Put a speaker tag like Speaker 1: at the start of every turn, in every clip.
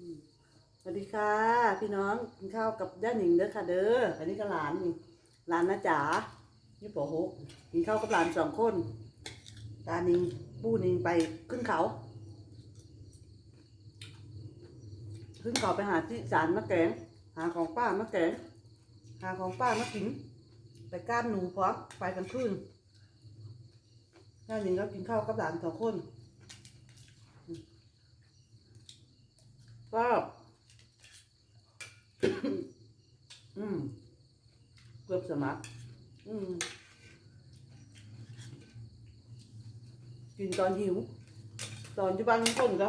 Speaker 1: สวัสดีค่ะ พี่น้องกินข้าวกับย่าหนิงเด้อค่ะ เด้ออันนี้ก็หลานนี่หลานนะจ๋ายี่ปอหกกินข้าวกับหลานสองคน ตานิงปู้นิงไปขึ้นเขา ขึ้นเขาไปหาที่สารมะแกงหาของป้ามะแกงหาของป้ามากินไปก้านหนูพร้อมไปกันคืนย่าหนิงก็กินข้าวกับหลานสองคน ก็อืมเกือบสมัครอืมกินตอนหิว ตอนที่บ้านคนก็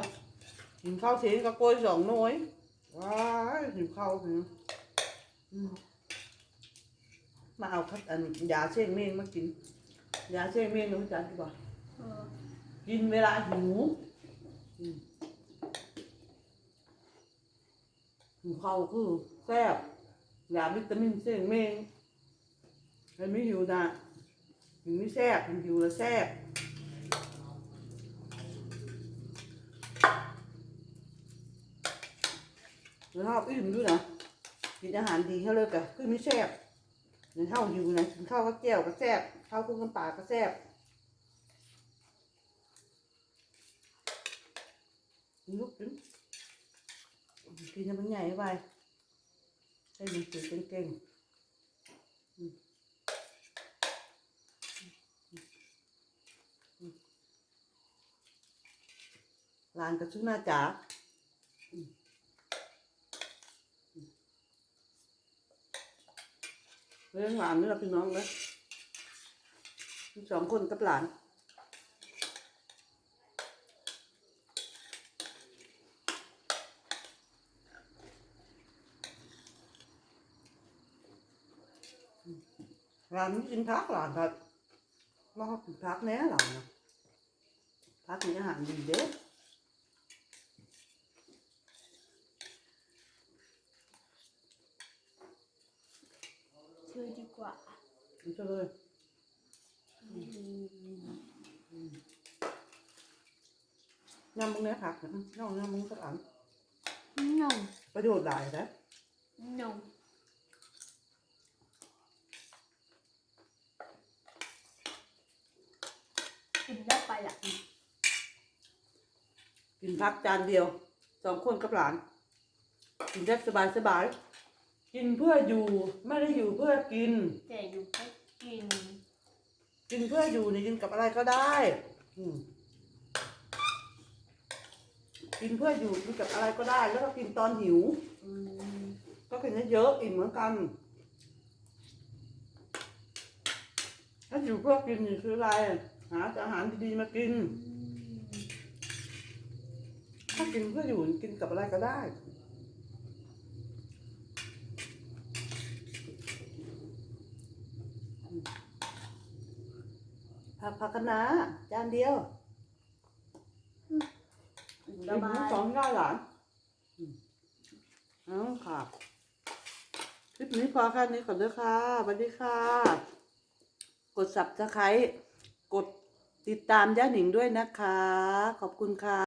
Speaker 1: กินข้าวเช้นก็โกยสองหน้อยว้ายหิวข้าวถึงอืมมาเอาคัดอันยาเช่งเมงมากิน ยาเช่งเมงรู้จักดีกว่า
Speaker 2: เออ
Speaker 1: กินเวลาหิวอืม หิวข้าวคือแซ่บยาวิตามินเส้นเมงใครไม่หิวนะหิวไม่แซ่บหิวแล้วแซ่บแล้วข้าวอิ่มด้วยนะกินอาหารดีเขาเลยกะคือไม่แซ่บเดี๋ยวข้าวหิวนะกินข้าวก็แก้วก็แซ่บข้าวคลุกน้ำปลาก็แซ่บลูกกิน กินให้มันใหญ่ไปให้มันสือเก่งๆหลานกับชุน่าจ๋าเรื่องหลานนี่เราพี่น้องเลยมีสองคนกับหลาน ร้านนี้กินพักหลานครับว่าเขากินพักแน่หลานนะพักมีอาหารดีเด้อ
Speaker 2: ชื่อดีกว่า
Speaker 1: กินซะเลย
Speaker 2: อืม
Speaker 1: ยำมึงเนี้ยผักนะน้องยำมึงสักอัน
Speaker 2: นม
Speaker 1: ประโยชน์หลายนะ
Speaker 2: น มกินได้ไปละ
Speaker 1: กินพักจานเดียว สองคนกับหลาน กินได้สบายสบายๆกินเพื่ออยู่ไม่ได้อยู่เพื่อกิน
Speaker 2: แต่อยู่ก็กิน
Speaker 1: กินเพื่ออยู่นี่กินกับอะไรก็ได้อืมกินเพื่ออยู่กินกับอะไรก็ได้ แล้วก็กินตอนหิว
Speaker 2: อืม
Speaker 1: ก็กินได้เยอะอิ่มเหมือนกัน ถ้าอยู่เพื่อกินนี่คืออะไร หาอาหารดีๆมากิน ถ้ากินเพื่ออยู่กินกับอะไรก็ได้ผักผักคะน้าจานเดียว
Speaker 2: ส
Speaker 1: กิน
Speaker 2: บาย
Speaker 1: สองย่าหลานอืมเอาค่ะ คลิปนี้พอแค่นี้ก่อนเด้อค่ะสวัสดีค่ะ กด subscribe กด ติดตามย่าหนิงด้วยนะคะ ขอบคุณค่ะ